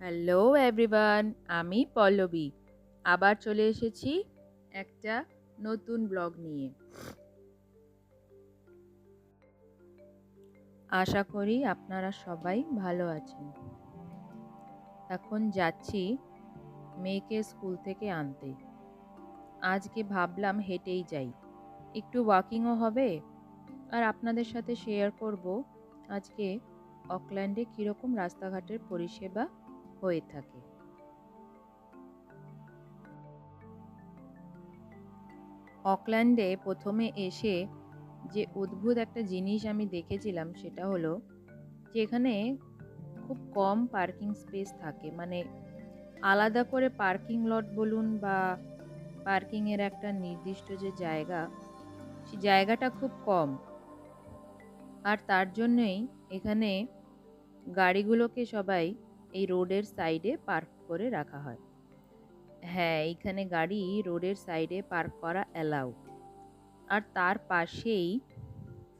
Hello everyone, আমি পল্লবী। আবার চলে এসেছি একটা নতুন ব্লগ নিয়ে। আশা করি আপনারা সবাই ভালো আছেন। এখন যাচ্ছি মেয়েকে স্কুল থেকে আনতে। আজকে ভাবলাম হেঁটেই যাই। একটু ওয়াকিংও হবে। আর আপনাদের সাথে শেয়ার করব আজকে অকল্যান্ডে কীরকম রাস্তাঘাটের পরিষেবা হয়ে থাকে। অকল্যান্ডে প্রথমে এসে যে অদ্ভুত একটা জিনিস আমি দেখেছিলাম সেটা হলো যে এখানে খুব কম পার্কিং স্পেস থাকে। মানে আলাদা করে পার্কিং লট বলুন বা পার্কিংয়ের একটা নির্দিষ্ট যে জায়গা, সে জায়গাটা খুব কম। আর তার জন্যই এখানে গাড়িগুলোকে সবাই এই রোডের সাইডে পার্ক করে রাখা হয়। হ্যাঁ এইখানে গাড়ি রোডের সাইডে পার্ক করা অ্যালাউ আর তার পাশেই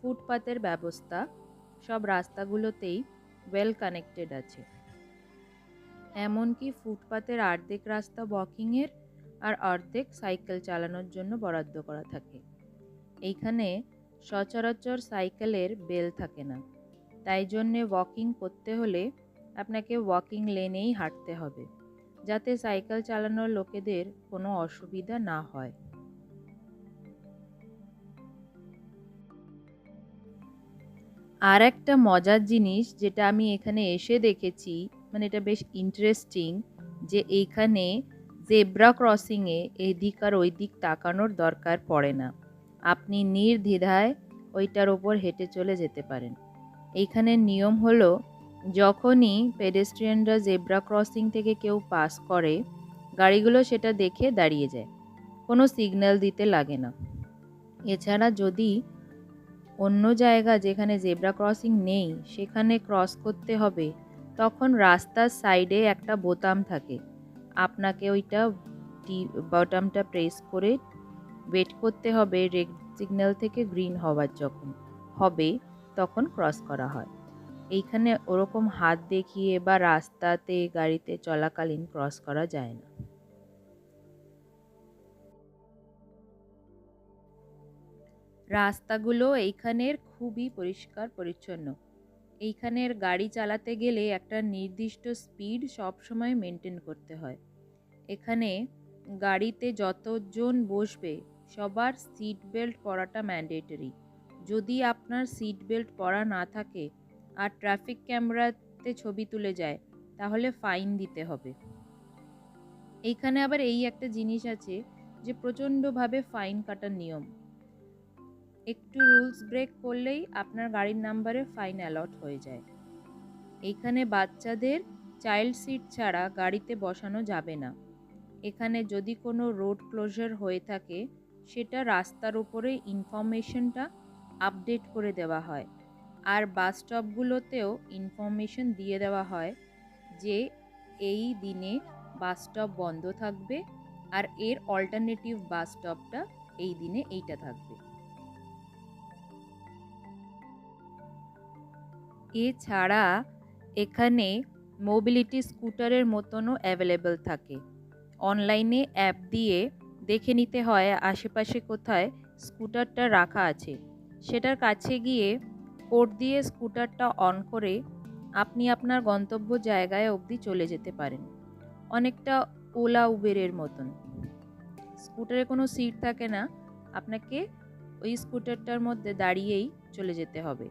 ফুটপাতের ব্যবস্থা, সব রাস্তাগুলোতেই ওয়েল কানেক্টেড আছে। এমনকি ফুটপাতের অর্ধেক রাস্তা ওয়াকিংয়ের আর অর্ধেক সাইকেল চালানোর জন্য বরাদ্দ করা থাকে। এইখানে সচরাচর সাইকেলের বেল থাকে না। তাই জন্যে ওয়াকিং করতে হলে আপনাকে ওয়াকিং লেনেই হাঁটতে হবে, যাতে সাইকেল চালানোর লোকেদের কোনো অসুবিধা না হয়। আর একটা মজার জিনিস যেটা আমি এখানে এসে দেখেছি মানে এটা বেশ ইন্টারেস্টিং যে এইখানে জেব্রা ক্রসিংয়ে এদিক আর ওই দিক তাকানোর দরকার পড়ে না। আপনি নির্দ্বিধায় ওইটার ওপর হেঁটে চলে যেতে পারেন। এইখানের নিয়ম হলো যখনই পেডেস্ট্রিয়ানরা জেব্রা ক্রসিং থেকে কেউ পাস করে, গাড়িগুলো সেটা দেখে দাঁড়িয়ে যায়। কোনো সিগন্যাল দিতে লাগে না। এছাড়া যদি অন্য জায়গা যেখানে জেব্রা ক্রসিং নেই, সেখানে ক্রস করতে হবে, তখন রাস্তার সাইডে একটা বোতাম থাকে। আপনাকে ওইটা বটামটা প্রেস করে ওয়েট করতে হবে, রেড সিগন্যাল থেকে গ্রিন হওয়ার যখন হবে, তখন ক্রস করা হয়। এইখানে ওরকম হাত দেখিয়ে বা রাস্তাতে গাড়িতে চলাকালীন ক্রস করা যায় না। রাস্তাগুলো এইখানের খুবই পরিষ্কার, পরিচ্ছন্ন। এইখানের গাড়ি চালাতে গেলে একটা নির্দিষ্ট স্পিড সবসময় মেনটেন করতে হয়। এখানে গাড়িতে যতজন বসবে, সবার সিট বেল্ট পরাটা ম্যান্ডেটরি যদি আপনার সিট বেল্ট পরা না থাকে আর ট্রাফিক ক্যামেরাতে ছবি তুলে যায়, তাহলে ফাইন দিতে হবে। এইখানে আবার এই একটা জিনিস আছে যে প্রচণ্ডভাবে ফাইন কাটার নিয়ম। একটু রুলস ব্রেক করলেই আপনার গাড়ির নাম্বারে ফাইন অ্যালট হয়ে যায়। এইখানে বাচ্চাদের চাইল্ড সিট ছাড়া গাড়িতে বসানো যাবে না। এখানে যদি কোনো রোড ক্লোজার হয়ে থাকে, সেটা রাস্তার উপরে ইনফরমেশনটা আপডেট করে দেওয়া হয়। আর বাস স্টপগুলোতেও ইনফরমেশন দিয়ে দেওয়া হয় যে এই দিনে বাস স্টপ বন্ধ থাকবে আর এর অল্টারনেটিভ বাস স্টপটা এই দিনে এইটা থাকবে। এছাড়া এখানে মোবিলিটি স্কুটারের মতনও অ্যাভেলেবেল থাকে। অনলাইনে অ্যাপ দিয়ে দেখে নিতে হয় আশেপাশে কোথায় স্কুটারটা রাখা আছে। সেটার কাছে গিয়ে কোড দিয়ে স্কুটারটা অন করে আপনি আপনার গন্তব্য জায়গায় অবধি চলে যেতে পারেন। অনেকটা ওলা উবেরের মতন। স্কুটারে কোনো সিট থাকে না। আপনাকে ওই স্কুটারটার মধ্যে দাঁড়িয়েই চলে যেতে হবে।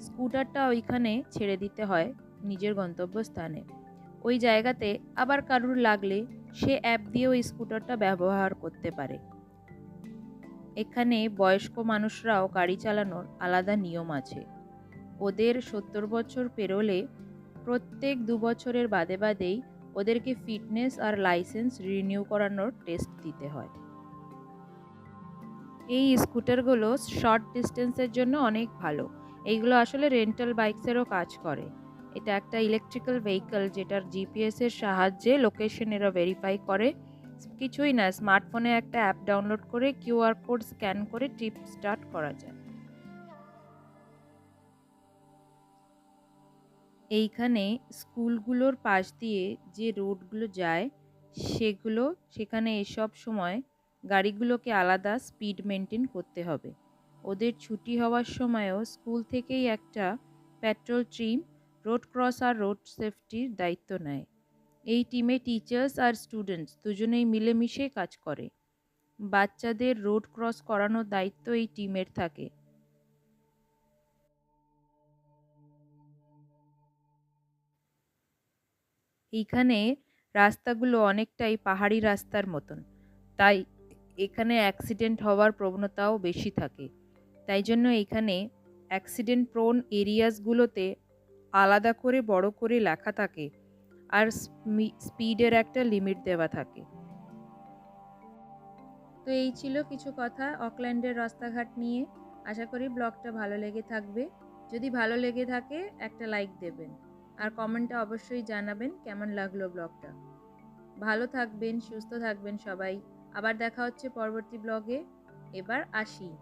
স্কুটারটা ওইখানে ছেড়ে দিতে হয় নিজের গন্তব্যস্থানে। ওই জায়গাতে আবার কারুর লাগলে সে অ্যাপ দিয়ে ওই স্কুটারটা ব্যবহার করতে পারে। এখানে বয়স্ক মানুষরাও গাড়ি চালানোর আলাদা নিয়ম আছে। ওদের সত্তর বছর পেরোলে প্রত্যেক দু বছরের বাদে বাদেই ওদেরকে ফিটনেস আর লাইসেন্স রিনিউ করানোর টেস্ট দিতে হয়। এই স্কুটারগুলো শর্ট ডিস্টেন্সের জন্য অনেক ভালো। এইগুলো আসলে রেন্টাল বাইকসেরও কাজ করে। এটা একটা ইলেকট্রিক্যাল ভেহিকল যেটার জিপিএসের সাহায্যে লোকেশন এরা ভেরিফাই করে। কিছুই না, স্মার্টফোনে একটা অ্যাপ ডাউনলোড করে কিউআর কোড স্ক্যান করে ট্রিপ স্টার্ট করা যায়। এইখানে স্কুলগুলোর পাশ দিয়ে যে রোডগুলো যায়, সেগুলো, সেখানে এসব সময় গাড়িগুলোকে আলাদা স্পিড মেনটেন করতে হবে। ওদের ছুটি হওয়ার সময়ও স্কুল থেকেই একটা পেট্রোল টিম রোড ক্রস আর রোড সেফটির দায়িত্ব নেয়। এই টিমে টিচার্স আর স্টুডেন্টস দুজনেই মিলেমিশে কাজ করে। বাচ্চাদের রোড ক্রস করানোর দায়িত্ব এই টিমের থাকে। এইখানে রাস্তাগুলো অনেকটাই পাহাড়ি রাস্তার মতন। তাই এখানে অ্যাক্সিডেন্ট হওয়ার প্রবণতাও বেশি থাকে। তাই জন্য এখানে অ্যাক্সিডেন্ট প্রোন এরিয়াসগুলোতে আলাদা করে বড় করে লেখা থাকে আর স্পিডের একটা লিমিট দেওয়া থাকে। তো এই ছিল কিছু কথা অকল্যান্ডের রাস্তাঘাট নিয়ে। আশা করি ব্লগটা ভালো লেগে থাকবে। যদি ভালো লেগে থাকে একটা লাইক দেবেন। আর কমেন্টে অবশ্যই জানাবেন কেমন লাগল ব্লগটা। ভালো থাকবেন, সুস্থ থাকবেন সবাই। আবার দেখা হচ্ছে পরবর্তী ব্লগে। এবার আসি।